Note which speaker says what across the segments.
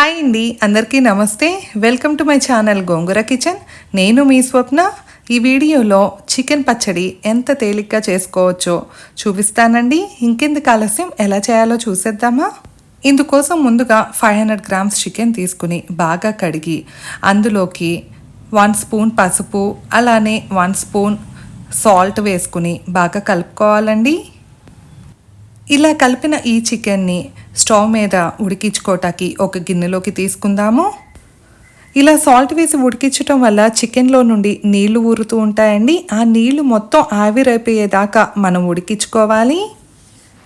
Speaker 1: Hi అండి అందరికీ నమస్తే. Welcome to my channel Gongura kitchen. నేను మీ స్వప్న. ఈ వీడియోలో చికెన్ పచ్చడి ఎంత తేలిగ్గా చేసుకోవచ్చో చూపిస్తానండి. ఇంకెందుకు ఆలస్యం? ఎలా చేయాలో చూసేద్దామా? ఇందుకోసం ముందుగా ఫైవ్ హండ్రెడ్ గ్రామ్స్ చికెన్ తీసుకుని బాగా కడిగి అందులోకి వన్ స్పూన్ పసుపు అలానే వన్ స్పూన్ సాల్ట్ వేసుకుని బాగా కలుపుకోవాలండి. ఇలా కలిపిన ఈ చికెన్ని స్టవ్ మీద ఉడికించుకోవటానికి ఒక గిన్నెలోకి తీసుకుందాము. ఇలా సాల్ట్ వేసి ఉడికించటం వల్ల చికెన్లో నుండి నీళ్ళు ఊరుతూ ఉంటాయండి. ఆ నీళ్ళు మొత్తం ఆవిరైపోయేదాకా మనం ఉడికించుకోవాలి.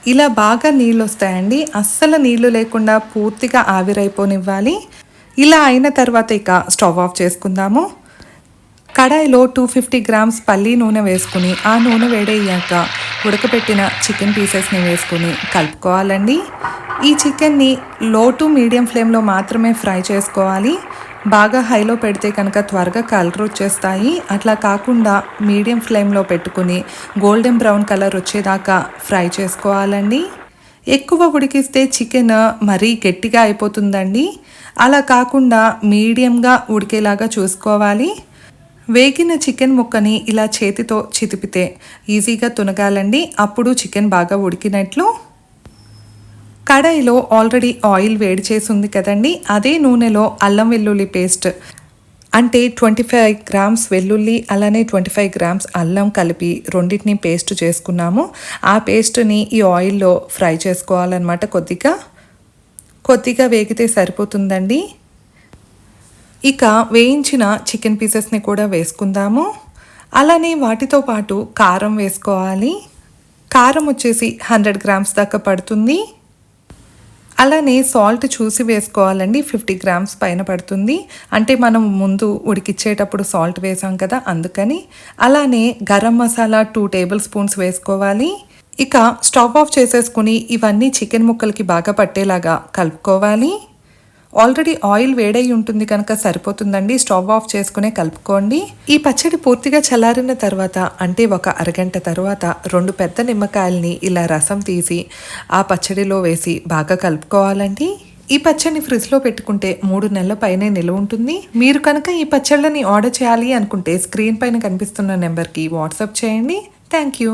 Speaker 1: ఇలా బాగా నీళ్ళు వస్తాయండి అస్సలు నీళ్ళు లేకుండా పూర్తిగా ఆవిరైపోనివ్వాలి. ఇలా అయిన తర్వాత ఇక స్టవ్ ఆఫ్ చేసుకుందాము. కడాయిలో టూ ఫిఫ్టీ గ్రామ్స్ పల్లి నూనె వేసుకుని ఆ నూనె వేడయ్యాక ఉడకబెట్టిన చికెన్ పీసెస్ని వేసుకుని కలుపుకోవాలండి. ఈ చికెన్ని లో టు మీడియం ఫ్లేమ్లో మాత్రమే ఫ్రై చేసుకోవాలి. బాగా హైలో పెడితే కనుక త్వరగా కలర్ వచ్చేస్తాయి. అట్లా కాకుండా మీడియం ఫ్లేమ్లో పెట్టుకుని గోల్డెన్ బ్రౌన్ కలర్ వచ్చేదాకా ఫ్రై చేసుకోవాలండి. ఎక్కువ ఉడికిస్తే చికెన్ మరీ గట్టిగా అయిపోతుందండి. అలా కాకుండా మీడియంగా ఉడికేలాగా చూసుకోవాలి. వేగిన చికెన్ ముక్కని ఇలా చేతితో చితిపితే ఈజీగా తునగాలండి. అప్పుడు చికెన్ బాగా ఉడికినట్లు. కడాయిలో ఆల్రెడీ ఆయిల్ వేడి చేసి ఉంది కదండి. అదే నూనెలో అల్లం వెల్లుల్లి పేస్ట్ అంటే ట్వంటీ ఫైవ్ గ్రామ్స్ వెల్లుల్లి అలానే ట్వంటీ ఫైవ్ గ్రామ్స్ అల్లం కలిపి రెండింటిని పేస్ట్ చేసుకున్నాము. ఆ పేస్ట్ని ఈ ఆయిల్లో ఫ్రై చేసుకోవాలన్నమాట కొద్దిగా. కొద్దిగా వేగితే సరిపోతుందండి. ఇక వేయించిన చికెన్ పీసెస్ని కూడా వేసుకుందాము. అలానే వాటితో పాటు కారం వేసుకోవాలి. కారం వచ్చేసి హండ్రెడ్ గ్రామ్స్ దాకా పడుతుంది. అలానే సాల్ట్ చూసి వేసుకోవాలండి ఫిఫ్టీ గ్రామ్స్ పైన పడుతుంది. అంటే మనం ముందు ఉడికిచ్చేటప్పుడు సాల్ట్ వేసాం కదా అందుకని. అలానే garam masala two tablespoons వేసుకోవాలి. ఇక స్టవ్ ఆఫ్ చేసేసుకుని ఇవన్నీ చికెన్ ముక్కలకి బాగా పట్టేలాగా కలుపుకోవాలి. ఆల్రెడీ ఆయిల్ వేడై ఉంటుంది కనుక సరిపోతుందండి. స్టవ్ ఆఫ్ చేసుకునే కలుపుకోండి. ఈ పచ్చడి పూర్తిగా చల్లారిన తర్వాత అంటే ఒక అరగంట తర్వాత రెండు పెద్ద నిమ్మకాయల్ని ఇలా రసం తీసి ఆ పచ్చడిలో వేసి బాగా కలుపుకోవాలండి. ఈ పచ్చడిని ఫ్రిడ్జ్లో పెట్టుకుంటే మూడు నెలల పైనే నిల్వ ఉంటుంది. మీరు కనుక ఈ పచ్చళ్ళని ఆర్డర్ చేయాలి అనుకుంటే స్క్రీన్ పైన కనిపిస్తున్న నెంబర్కి వాట్సాప్ చేయండి. Thank you.